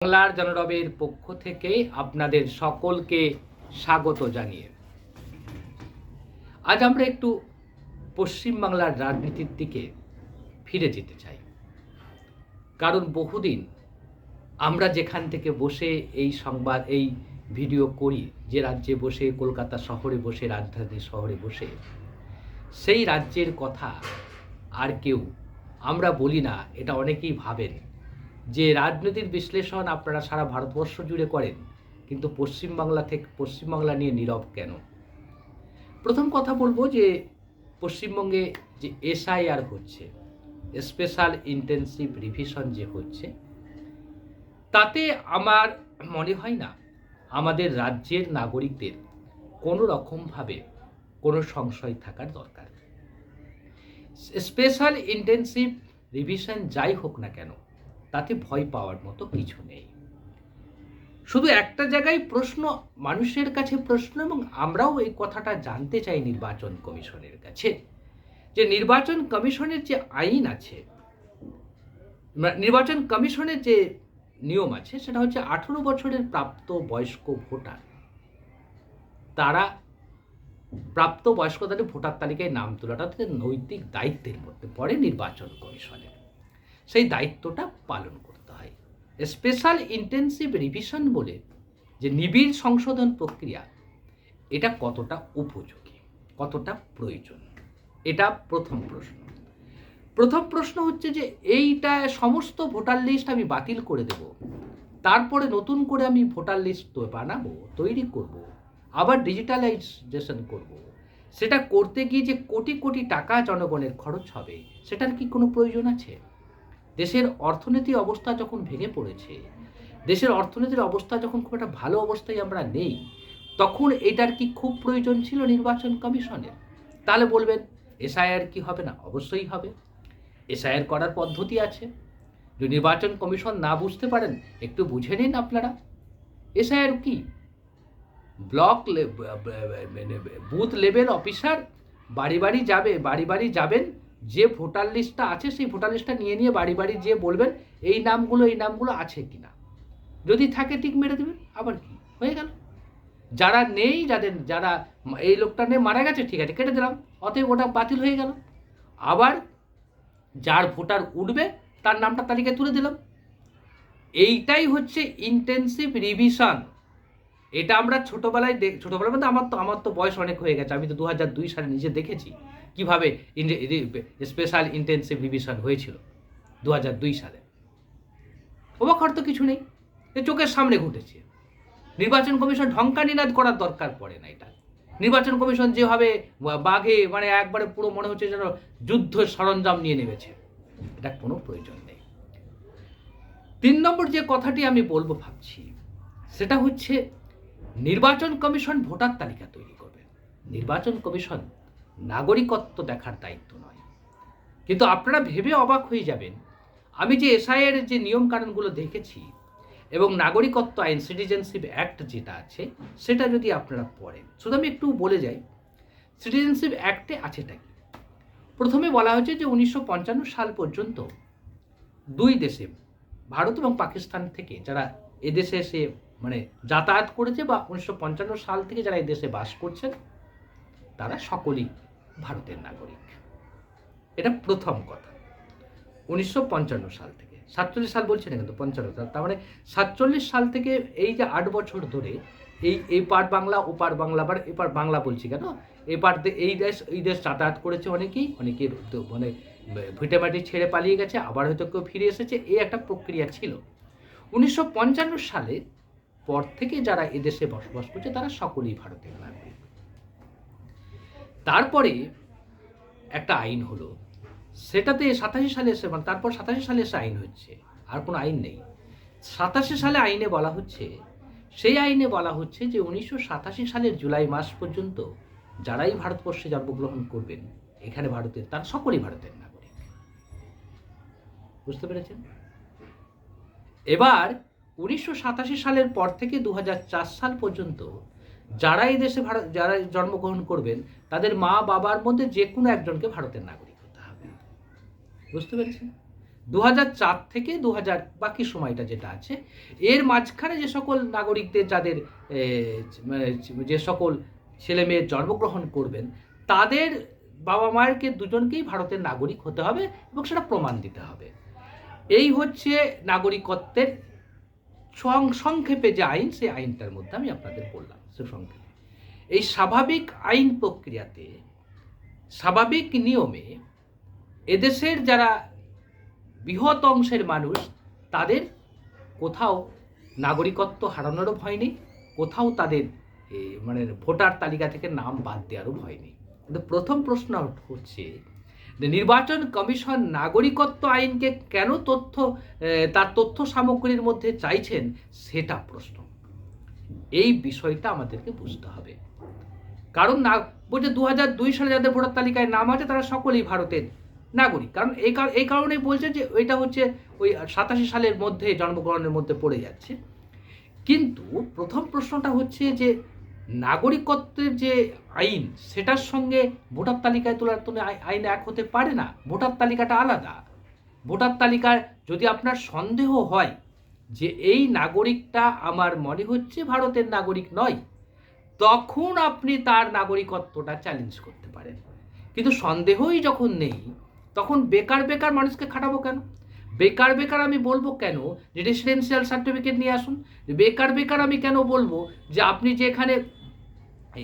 বাংলার জনরবের পক্ষ থেকে আপনাদের সকলকে স্বাগত জানিয়ে। আজ আমরা একটু পশ্চিমবাংলার রাজনীতির দিকে ফিরে যেতে চাই। কারণ বহুদিন আমরা যেখান থেকে বসে এই সংবাদ, এই ভিডিও করি, যে রাজ্যে বসে, কলকাতা শহরে বসে, রাজধানী শহরে বসে, সেই রাজ্যের কথা আর কেউ, আমরা বলি না, এটা অনেকেই ভাবেন। যে রাজনীতির বিশ্লেষণ আপনারা সারা ভারতবর্ষ জুড়ে করেন, কিন্তু পশ্চিমবাংলা থেকে, পশ্চিমবাংলা নিয়ে নীরব কেন? প্রথম কথা বলব যে পশ্চিমবঙ্গে যে এসআইআর হচ্ছে, স্পেশাল ইন্টেনসিভ রিভিশন যে হচ্ছে, তাতে আমার মনে হয় না আমাদের রাজ্যের নাগরিকদের কোনো রকমভাবে কোনো সংশয় থাকার দরকার স্পেশাল ইন্টেনসিভ রিভিশন যাই হোক না কেন তাতে ভয় পাওয়ার মতো কিছু নেই। শুধু একটা জায়গায় প্রশ্ন, মানুষের কাছে প্রশ্ন এবং আমরাও এই কথাটা জানতে চাই নির্বাচন কমিশনের কাছে, যে নির্বাচন কমিশনের যে আইন আছে মানে নির্বাচন কমিশনের যে নিয়ম আছে, সেটা হচ্ছে আঠেরো বছরের প্রাপ্ত বয়স্ক ভোটার, তারা প্রাপ্ত বয়স্ক তাদের ভোটার তালিকায় নাম তোলাটা তাদের নৈতিক দায়িত্বের মধ্যে পড়ে নির্বাচন কমিশনের। সেই দায়িত্বটা পালন করতে হয়। স্পেশাল ইন্টেনসিভ রিভিশন বলে যে নিবিড় সংশোধন প্রক্রিয়া, এটা কতটা উপযোগী, কতটা প্রয়োজন? এটা প্রথম প্রশ্ন। প্রথম প্রশ্ন হচ্ছে যে এইটা সমস্ত ভোটার লিস্ট আমি বাতিল করে দেব, তারপরে নতুন করে আমি ভোটার লিস্ট বানাবো, তৈরি করব, আবার ডিজিটালাইজেশন করব। সেটা করতে গিয়ে যে কোটি কোটি টাকা জনগণের খরচ হবে, সেটার কি কোনো প্রয়োজন আছে? দেশের অর্থনীতি অবস্থা যখন ভেঙে পড়েছে, দেশের অর্থনীতির অবস্থা যখন খুব একটা ভালো অবস্থায় আমরা নেই, তখন এটার কি খুব প্রয়োজন ছিল নির্বাচন কমিশনের? তাহলে বলবেন, এসআইআর কি হবে না? অবশ্যই হবে। এসআইআর করার পদ্ধতি আছে। যদি নির্বাচন কমিশন না বুঝতে পারেন, একটু বুঝে নিন আপনারা। এসআইআর কি? ব্লক বুথ লেভেল অফিসার বাড়ি বাড়ি যাবে, বাড়ি বাড়ি যাবেন যে ভোটার লিস্টটা আছে, সেই ভোটার লিস্টটা নিয়ে নিয়ে বাড়ি বাড়ি যেয়ে বলবেন, এই নামগুলো এই নামগুলো আছে কি না যদি থাকে ঠিক মেরে দেবেন, আবার কি? হয়ে গেল। যারা নেই, যাদের, যারা এই লোকটা নিয়ে মারা গেছে, ঠিক আছে, কেটে দিলাম, অতএব ওটা বাতিল হয়ে গেল। আবার যার ভোটার উঠবে, তার নামটা তালিকায় তুলে দিলাম। এইটাই হচ্ছে ইন্টেন্সিভ রিভিশন এটা আমরা ছোটোবেলায় ছোটোবেলায় বলতে আমার তো আমার তো বয়স অনেক হয়ে গেছে। আমি তো দু হাজার দুই সালে নিজে দেখেছি। কীভাবে স্পেশাল ইন্টেন্সিভ রিভিশন হয়েছিল দু হাজার দুই সালে? অবাক তো কিছু নেই। চোখের সামনে ঘটেছে। নির্বাচন কমিশন ঢঙ্কা নিনাদ করার দরকার পড়ে না এটা। নির্বাচন কমিশন যেভাবে বাঘে মানে একবারে পুরো মনে হচ্ছে যেন যুদ্ধ সরঞ্জাম নিয়ে নেমেছে। এটা কোনো প্রয়োজন নেই। তিন নম্বর যে কথাটি আমি বলব ভাবছি, সেটা হচ্ছে নির্বাচন কমিশন ভোটার তালিকা তৈরি করবে। নির্বাচন কমিশন নাগরিকত্ব দেখার দায়িত্ব নয়। কিন্তু আপনারা ভেবে অবাক হয়ে যাবেন, আমি যে এসআইয়ের যে নিয়মকানুনগুলো দেখেছি এবং নাগরিকত্ব আইন, সিটিজেনশিপ অ্যাক্ট যেটা আছে, সেটা যদি আপনারা পড়েন, শুধু আমি একটু বলে যাই, সিটিজেনশিপ অ্যাক্টে আছেটা কি? প্রথমে বলা হয়েছে যে উনিশশো পঞ্চান্ন সাল পর্যন্ত দুই দেশে, ভারত এবং পাকিস্তান থেকে যারা এদেশে এসে মানে যাতায়াত করেছে বা উনিশশো পঞ্চান্ন সাল থেকে যারা এদেশে বাস করছেন, তারা সকলেই ভারতের নাগরিক। এটা প্রথম কথা। উনিশশো পঞ্চান্ন সাল থেকে। সাতচল্লিশ সাল বলছি না কিন্তু পঞ্চান্ন সাল। তার মানে সাতচল্লিশ সাল থেকে এই যে আট বছর ধরে এই এই পার বাংলা, ও পার বাংলা, আবার এপার বাংলা বলছি কেন? এপার এই দেশ এই দেশ যাতায়াত করেছে অনেকেই। অনেকের তো মানে ভিটেমাটি ছেড়ে পালিয়ে গেছে, আবার হয়তো কেউ ফিরে এসেছে। এই একটা প্রক্রিয়া ছিল। উনিশশো পঞ্চান্ন সালে পর থেকে যারা এদেশে বসবাস করছে, তারা সকলেই ভারতের নাগরিক। তারপরে একটা আইন হলো। সেটাতে সাতাশি সালে এসে মানে তারপর সাতাশি সালে এসে আইন হচ্ছে, আর কোনো আইন নেই। সাতাশি সালে আইনে বলা হচ্ছে, সেই আইনে বলা হচ্ছে যে উনিশশো সাতাশি সালের জুলাই মাস পর্যন্ত যারাই ভারতবর্ষে জন্মগ্রহণ করবেন, এখানে ভারতের, তার সকলেই ভারতের নাগরিক। বুঝতে পেরেছেন? এবার উনিশশো সাতাশি সালের পর থেকে দু হাজার চার সাল পর্যন্ত যারা এই দেশে ভারত যারা জন্মগ্রহণ করবেন, তাদের মা বাবার মধ্যে যে কোনো একজনকে ভারতের নাগরিক হতে হবে। বুঝতে পেরেছেন? দু চার থেকে দু হাজার বাকি সময়টা যেটা আছে, এর মাঝখানে যে সকল নাগরিকদের যাদের মানে যে সকল ছেলে মেয়ে জন্মগ্রহণ করবেন, তাদের বাবা মায়েরকে দুজনকেই ভারতের নাগরিক হতে হবে এবং সেটা প্রমাণ দিতে হবে। এই হচ্ছে নাগরিকত্বের সংক্ষেপে যে আইন, সেই আইনটার মধ্যে আমি আপনাদের বললাম। সুসংক্ষেপে এই স্বাভাবিক আইন প্রক্রিয়াতে, স্বাভাবিক নিয়মে এদেশের যারা বৃহৎ অংশের মানুষ, তাদের কোথাও নাগরিকত্ব হারানোরও ভয় নেই, কোথাও তাদের মানে ভোটার তালিকা থেকে নাম বাদ দেওয়ারও ভয় নেই। কিন্তু প্রথম প্রশ্ন হচ্ছে নির্বাচন কমিশন নাগরিকত্ব আইনকে কেন তথ্য তার তথ্য সামগ্রীর মধ্যে চাইছেন? সেটা প্রশ্ন। এই বিষয়টা আমাদেরকে বুঝতে হবে। কারণ না, বলছে দু হাজার দুই সালে যাদের ভোটার তালিকায় নাম আছে, তারা সকলেই ভারতের নাগরিক। কারণ এই এই কারণেই বলছে যে এটা হচ্ছে ওই সাতাশি সালের মধ্যে জন্মগ্রহণের মধ্যে পড়ে যাচ্ছে। কিন্তু প্রথম প্রশ্নটা হচ্ছে যে নাগরিকত্বের যে আইন, সেটার সঙ্গে ভোটার তালিকায় তোলার তো আই- আইন এক হতে পারে না। ভোটার তালিকাটা আলাদা। ভোটার তালিকায় যদি আপনার সন্দেহ হয় যে এই নাগরিকটা আমার মনে হচ্ছে ভারতের নাগরিক নয়, তখন আপনি তার নাগরিকত্বটা চ্যালেঞ্জ করতে পারেন। কিন্তু সন্দেহই যখন নেই, তখন বেকার বেকার মানুষকে খাটাবো কেন? বেকার বেকার আমি বলব কেন যে রেসিডেন্সিয়াল সার্টিফিকেট নিয়ে আসুন? বেকার বেকার আমি কেন বলব যে আপনি যে এখানে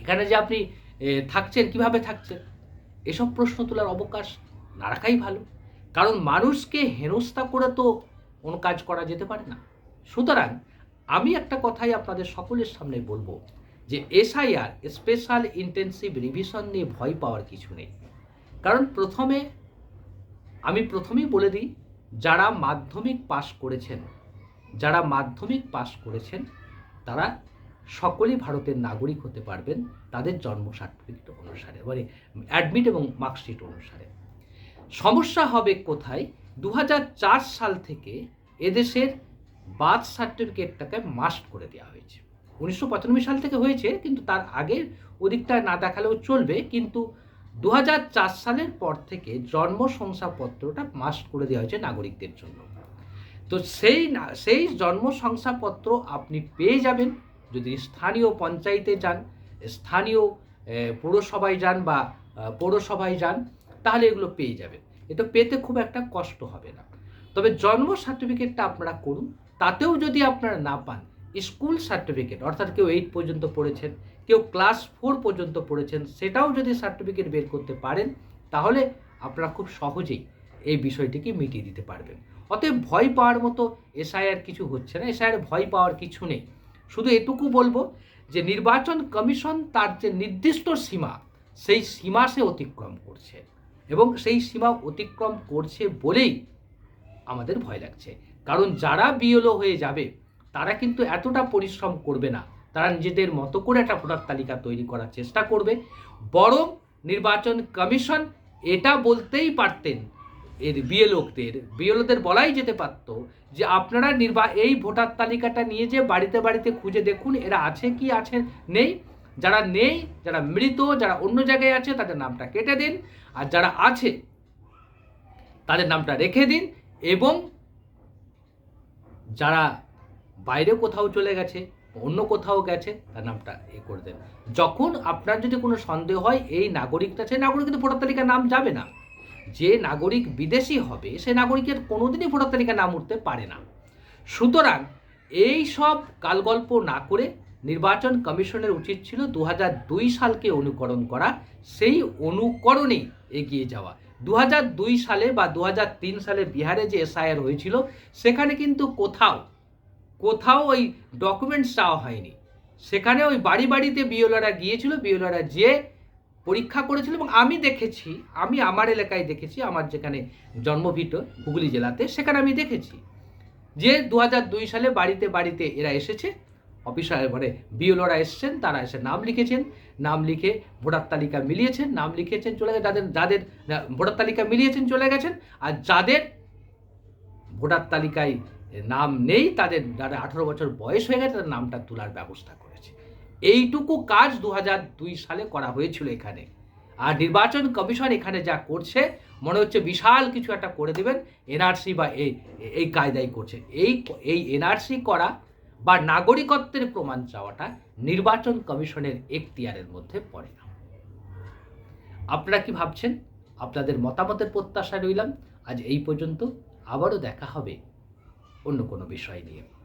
এখানে যে আপনি থাকছেন, কীভাবে থাকছেন? এসব প্রশ্ন তোলার অবকাশ না রাখাই ভালো। কারণ মানুষকে হেনস্থা করে তো কোনো কাজ করা যেতে পারে না। সুতরাং আমি একটা কথাই আপনাদের সকলের সামনে বলব যে এসআইআর, স্পেশাল ইন্টেন্সিভ রিভিশন নিয়ে ভয় পাওয়ার কিছু নেই। কারণ প্রথমে, আমি প্রথমেই বলে দিই, যারা মাধ্যমিক পাশ করেছেন, যারা মাধ্যমিক পাশ করেছেন, তারা সকলেই ভারতের নাগরিক হতে পারবেন তাদের জন্ম সার্টিফিকেট অনুসারে মানে অ্যাডমিট এবং মার্কশিট অনুসারে। সমস্যা হবে কোথায়? দু হাজার চার সাল থেকে এদেশের বার্থ সার্টিফিকেটটাকে মাস্ট করে দেওয়া হয়েছে। উনিশশো পঁচানব্বই সাল থেকে হয়েছে, কিন্তু তার আগে ওদিকটা না দেখালেও চলবে, কিন্তু দু হাজার চার সালের পর থেকে জন্ম শংসাপত্রটা মাস্ট করে দেওয়া হয়েছে নাগরিকদের জন্য। তো সেই সেই জন্ম শংসাপত্র আপনি পেয়ে যাবেন যদি স্থানীয় পঞ্চায়েতে যান, স্থানীয় পৌরসভায় যান বা পৌরসভায় যান, তাহলে এগুলো পেয়ে যাবেন। এটা পেতে খুব একটা কষ্ট হবে না। তবে জন্ম সার্টিফিকেটটা আপনারা করুন, তাতেও যদি আপনারা না পান স্কুল সার্টিফিকেট অর্থাৎ কেউ এইট পর্যন্ত পড়েছেন, কেউ ক্লাস ফোর পর্যন্ত পড়েছেন, সেটাও যদি সার্টিফিকেট বের করতে পারেন, তাহলে আপনারা খুব সহজেই এই বিষয়টিকে মিটিয়ে দিতে পারবেন। অতএব ভয় পাওয়ার মতো এসআইআর কিছু হচ্ছে না এসআইআর ভয় পাওয়ার কিছু নেই। শুধু এটুকু বলব যে নির্বাচন কমিশন তার যে নির্দিষ্ট সীমা, সেই সীমা সে অতিক্রম করছে। এবং সেই সীমা অতিক্রম করছে বলেই আমাদের ভয় লাগছে। কারণ যারা বিএলও হয়ে যাবে, তারা কিন্তু এতটা পরিশ্রম করবে না। তারা নিজেদের মতো করে একটা ভোটার তালিকা তৈরি করার চেষ্টা করবে। বরং নির্বাচন কমিশন এটা বলতেই পারতেন এর বিএলওদের। বিএলওদের বলাই যেতে পারতো যে, আপনারা নির্বা, এই ভোটার তালিকাটা নিয়ে যে বাড়িতে বাড়িতে খুঁজে দেখুন, এরা আছে কি আছে নেই। যারা নেই, যারা মৃত, যারা অন্য জায়গায় আছে, তাদের নামটা কেটে দিন। আর যারা আছে, তাদের নামটা রেখে দিন। এবং যারা বাইরে কোথাও চলে গেছে অন্য কোথাও গেছে, তার নামটা এ করে দেন। যখন আপনার যদি কোনো সন্দেহ হয়, এই নাগরিকটা, সেই নাগরিক কিন্তু ভোটার তালিকার নাম যাবে না। যে নাগরিক বিদেশি হবে, সে নাগরিকের কোনোদিনই ভোটার তালিকায় নাম উঠতে পারে না। সুতরাং এই সব কালগল্প না করে নির্বাচন কমিশনের উচিত ছিল দু সালকে অনুকরণ করা। সেই অনুকরণেই এগিয়ে যাওয়া। দু সালে বা দু হাজার তিন সালে বিহারে যে এসআইআর হয়েছিল, সেখানে কিন্তু কোথাও কোথাও ওই ডকুমেন্টস চাওয়া হয়নি। সেখানে ওই বাড়ি বাড়িতে বিওলারা গিয়েছিল বিওলারা যে পরীক্ষা করেছিল এবং আমি দেখেছি, আমি আমার এলাকায় দেখেছি, আমার যেখানে জন্মভিট হুগলি জেলাতে, সেখানে আমি দেখেছি যে দু সালে বাড়িতে বাড়িতে এরা এসেছে, অফিসার মানে বিওলরা এসেছেন, তারা এসে নাম লিখেছেন নাম লিখে ভোটার তালিকা মিলিয়েছেন, নাম লিখেছেন, চলে গেছে, যাদের যাদের ভোটার তালিকা মিলিয়েছেন, চলে গেছেন। আর যাদের ভোটার তালিকায় নাম নেই, তাদের যারা আঠারো বছর বয়স হয়ে গেছে, তাদের নামটা তোলার ব্যবস্থা করেছে। এইটুকু কাজ দু দুই সালে করা হয়েছিল এখানে। আর নির্বাচন কমিশন এখানে যা করছে, মনে হচ্ছে বিশাল কিছু একটা করে দেবেন, এনআরসি বা এই এই কায়দাই করছে। এই এই এনআরসি করা বা নাগরিকত্বের প্রমাণ চাওয়াটা নির্বাচন কমিশনের এখতিয়ারের মধ্যে পড়ে না। আপনারা কি ভাবছেন? আপনাদের মতামতের প্রত্যাশা রইলাম। আজ এই পর্যন্ত। আবারও দেখা হবে অন্য কোনো বিষয় নিয়ে।